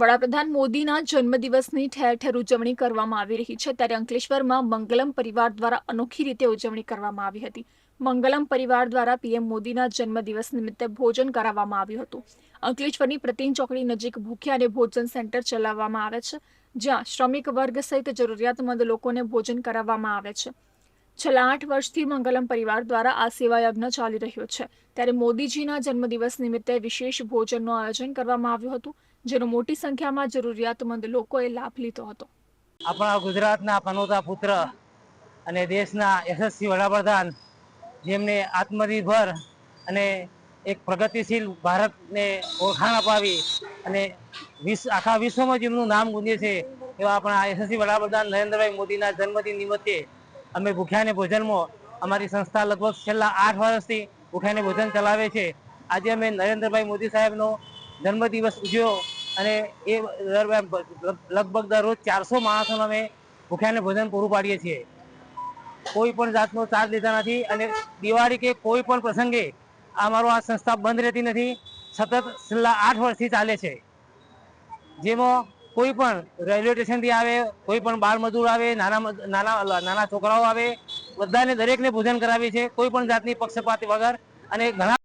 વડાપ્રધાન મોદીના જન્મદિવસની ઠેર ઠેર ઉજવણી કરવામાં આવી રહી છે. ત્યારે અંકલેશ્વરમાં મંગલમ પરિવાર દ્વારા અનોખી રીતે ઉજવણી કરવામાં આવી હતી. મંગલમ પરિવાર દ્વારા પીએમ મોદીના જન્મદિવસ નિમિત્તે ભોજન કરાવવામાં આવ્યું હતું. અંકલેશ્વરની પ્રતિન ચોકડી નજીક ભૂખ્યા અને ભોજન સેન્ટર ચલાવવામાં આવે છે, જ્યાં શ્રમિક વર્ગ સહિત જરૂરિયાતમંદ લોકોને ભોજન કરાવવામાં આવે છે. છેલ્લા આઠ વર્ષથી મંગલમ પરિવાર દ્વારા આ સેવા યજ્ઞ ચાલી રહ્યો છે. ત્યારે મોદીજીના જન્મદિવસ નિમિત્તે વિશેષ ભોજનનું આયોજન કરવામાં આવ્યું હતું. જેનો મોટી સંખ્યામાં જરૂરિયાતમંદ લોકોએ લાભ લીધો હતો. આપણા ગુજરાતના પનોતા પુત્ર અને દેશના યશસ્વી વડાપ્રધાન, જેમને આત્મનિર્ભર અને એક પ્રગતિશીલ ભારતને ઓળખાણ અપાવી અને વિશ્વ આખા વિશ્વમાં જેમનું નામ ગુંજે છે, એવા આપણા યશસ્વી વડાપ્રધાન નરેન્દ્રભાઈ મોદીના જન્મદિન નિમિત્તે અમે ભૂખ્યાને ભોજનમાં અમારી સંસ્થા લગભગ છેલ્લા આઠ વર્ષથી ભૂખ્યાને ભોજન ચલાવે છે. આજે અમે નરેન્દ્રભાઈ મોદી સાહેબનો જન્મદિવસ ઉજવ્યો અને એ દરમિયાન લગભગ દરરોજ ચારસો માણસોને અમે ભૂખ્યાને ભોજન પૂરું પાડીએ છીએ. કોઈ પણ જાતનો ચાર્જ લીધા નથી અને દિવાળી કે કોઈ પણ પ્રસંગે અમારો આ સંસ્થા બંધ રહેતી નથી, સતત છેલ્લા આઠ વર્ષથી ચાલે છે. જેમાં કોઈ પણ રેલવે સ્ટેશનથી આવે, કોઈ પણ બાળ મજૂર આવે, નાના નાના નાના છોકરાઓ આવે, બધાને દરેકને ભોજન કરાવીએ છીએ, કોઈ પણ જાતની પક્ષપાત વગર અને ઘણા